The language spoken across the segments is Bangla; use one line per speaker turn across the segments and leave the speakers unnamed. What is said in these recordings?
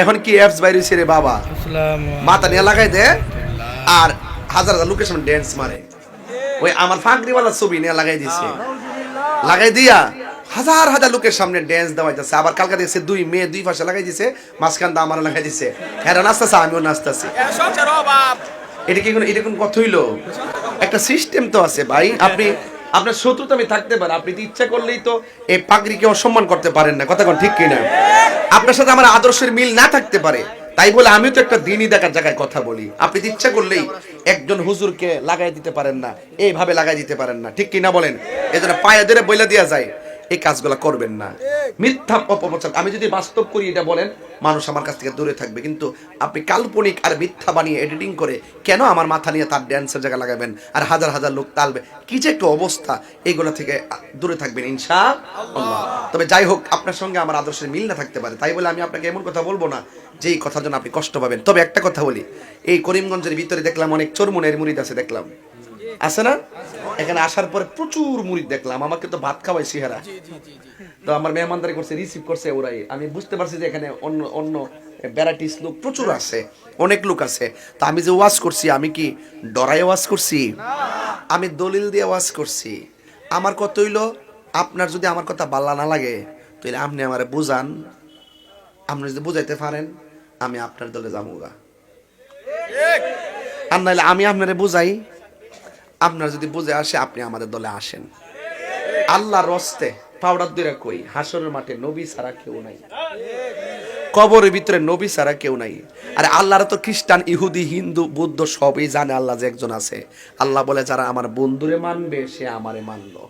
এখন কি অ্যাপস বাইরেছে রে বাবা?
আসসালামু
মাথা নিয়ে লাগাই দে। আর হাজার হাজার লোকের সামনে ড্যান্স মারে। ওই আমার ফাঁকরিওয়ালা ছবি নিয়ে লাগাই দিছে। লাগাই দিয়া হাজার হাজার লোকের সামনে ড্যান্স দেওয়াইতেছে। আবার কালকা দিয়েছে দুই মেয়ে দুই পাশে লাগাই দিছে মাঝখান দা আমার লাগাই দিছে। হ্যাঁ নাচতেছে আমিও নাচতেছি। এটা কি কোনো এটা কোন কথা হইল? একটা সিস্টেম তো আছে ভাই। আপনি আপনার শত্রুতা আমি থাকতে পারে, আপনি ইচ্ছা করলেই তো এই পাগড়িকে অসম্মান করতে পারেন না। কথা কোন, ঠিক কিনা? আপনার সাথে আমার আদর্শের মিল না থাকতে পারে, তাই বলে আমি তো একটা দিনই দেখার জায়গায় কথা বলি। আপনি ইচ্ছা করলেই একজন হুজুরকে লাগাই দিতে পারেন না, এইভাবে লাগাই দিতে পারেন না, ঠিক কিনা বলেন? এজন্য জন্য পায়ে ধরে বইলা দেওয়া যায়। এই কাজগুলো করবেন না। মিথ্যা অপপ্রচার। আমি যদি বাস্তব করি এটা বলেন, মানুষ আমার কাছ থেকে দূরে থাকবে। কিন্তু আপনি কাল্পনিক আর মিথ্যা বানিয়ে এডিটিং করে কেন আমার মাথা নিয়ে তার ড্যান্সের জায়গা লাগাবেন আর হাজার হাজার লোক তালবে? কি যে একটা অবস্থা। এইগুলো থেকে দূরে থাকবেন ইনশা তবে যাই হোক, আপনার সঙ্গে আমার আদর্শের মিল না থাকতে পারে। তাই বলে আমি আপনাকে এমন কথা বলব না যে এই কথার জন্য আপনি কষ্ট পাবেন। তবে একটা কথা বলি, এই করিমগঞ্জের ভিতরে দেখলাম অনেক চোরমনের মুরিদ আছে, দেখলাম। আছে না? এখানে আসার পরে প্রচুর মুড়ি দেখলাম। আমাকে তো ভাত খাওয়াই সিহারা তো আমার মেহমানদারি করছে রিসিভ করছে ওরাই। আমি বুঝতে পারছি যে এখানে অন্য অন্য ভ্যারাইটিস লোক প্রচুর আছে অনেক লোক আছে। তো আমি যে ওয়াজ করছি আমি কি ডরাই ওয়াজ করছি? আমি দলিল দিয়ে ওয়াজ করছি। আমার কত হইল আপনার যদি আমার কথা বাল্লা না লাগে তাহলে আপনি আমারে বুঝান। আপনি যদি বুঝাইতে পারেন আমি আপনার দলে যাব গা। আর নাহলে আমি আপনারে বুঝাই আপনার যদি বুঝে আসে, আপনি আমাদের দলে আসেন। আল্লাহর রস্তে পাউডার দিয়ে কই? হাসরের মাঠে নবী ছাড়া কেউ নাই। কবরের ভিতরে নবী ছাড়া কেউ নাই। আর আল্লাহর তো খ্রিস্টান, ইহুদি, হিন্দু, বৌদ্ধ সবই জানে আল্লাহ যে একজন আছে। আল্লাহ বলে, যারা আমার বন্ধুরে মানবে, সে আমারে মানলো।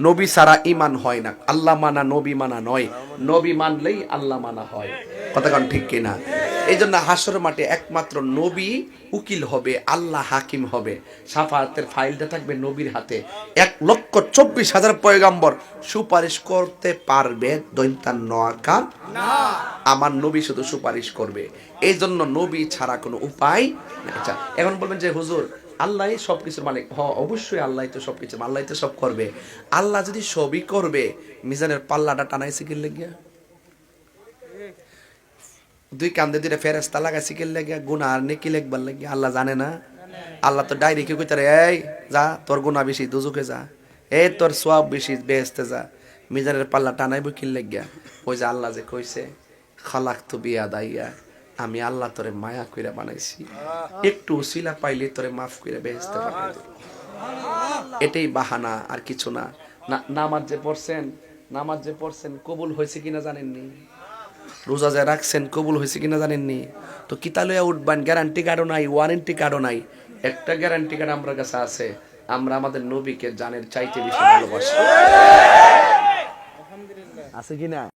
নবী ছাড়া ইমান হয় না। আল্লাহ মানা, নবী মানা নয়। নবী মানলেই আল্লাহ মানা হয়। কথা কারণ ঠিক কিনা? এই জন্য হাসর মাঠে একমাত্র নবী উকিল হবে আল্লাহ হাকিম হবে। সাফাতের ফাইলটা থাকবে নবীর হাতে। এক লক্ষ চব্বিশ হাজার পয়গাম্বর সুপারিশ করতে পারবে দৈন্তান নোয়াকার আমার নবী শুধু সুপারিশ করবে। এই জন্য নবী ছাড়া কোনো উপায়। আচ্ছা এখন বলবেন যে হুজুর আল্লাহ সব কিছুর মালিক। হ অবশ্যই আল্লাহ তো সব কিছু আল্লাহ তো সব করবে। আল্লাহ যদি সবই করবে মিজানের পাল্লাটা টানাইছে কি লেগিয়া? দুই কান্দে দুইটা ফেরেস্তা লাগাইছে, কি লেগিয়া গুণা আর নেকি লেখবার লাগিয়া আল্লাহ জানে না। আল্লাহ তো ডাইরি কি কইতারে, এই, যা, তোর গুণা বেশি দুজুকে যা। এই, তোর সব বেশি বেহেস্তে যা। মিজানের পাল্লা টানাইব কি লেগিয়া ওই যে আল্লাহ যে কইছে খালাক তো বিয়া দাইয়া আমি আল্লাহ তোরে মায়া কইরা বানাইছি। একটু উসিলা পাইলে তোরে মাফ কইরা বেহেস্তে পাঠাই। এটাই বাহানা, আর কিছু না। না- নামাজ যে পড়ছেন, নামাজ যে পড়ছেন, কবুল হয়েছে কিনা জানেননি? রোজা যায় রাখছেন, কবুল হয়েছে কিনা জানেননি? তো কিতা লইয়া উঠবেন? গ্যারান্টি কার্ডও নাই ওয়ারেন্টি কার্ডও নাই। একটা গ্যারান্টি কার্ড আমার কাছে আছে। আমরা আমাদের নবীকে জানের চাইতে বেশি ভালোবাসি। আছে কিনা